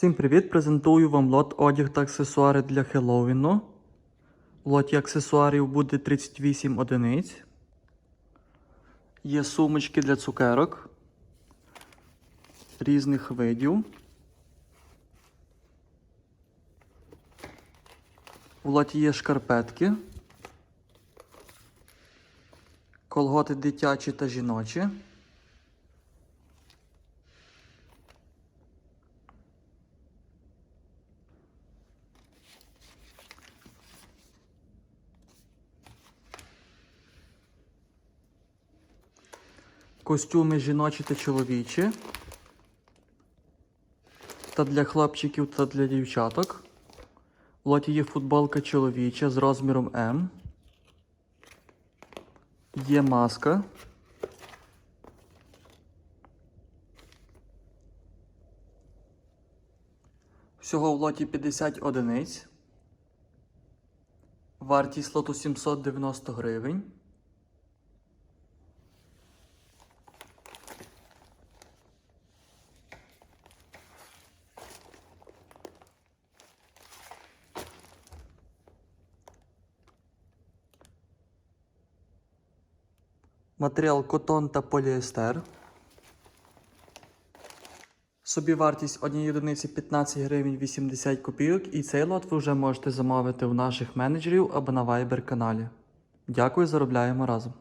Всім привіт! Презентую вам лот одяг та аксесуари для Хеллоуіну. В лоті аксесуарів буде 38 одиниць. Є сумочки для цукерок різних видів. В лоті є шкарпетки, колготи дитячі та жіночі. Костюми жіночі та чоловічі. Та для хлопчиків та для дівчаток. В лоті є футболка чоловіча з розміром М. Є маска. Всього в лоті 50 одиниць. Вартість лоту 790 гривень. Матеріал котон та поліестер. Собівартість однієї одиниці 15 гривень 80 копійок. І цей лот ви вже можете замовити у наших менеджерів або на Viber каналі. Дякую, заробляємо разом.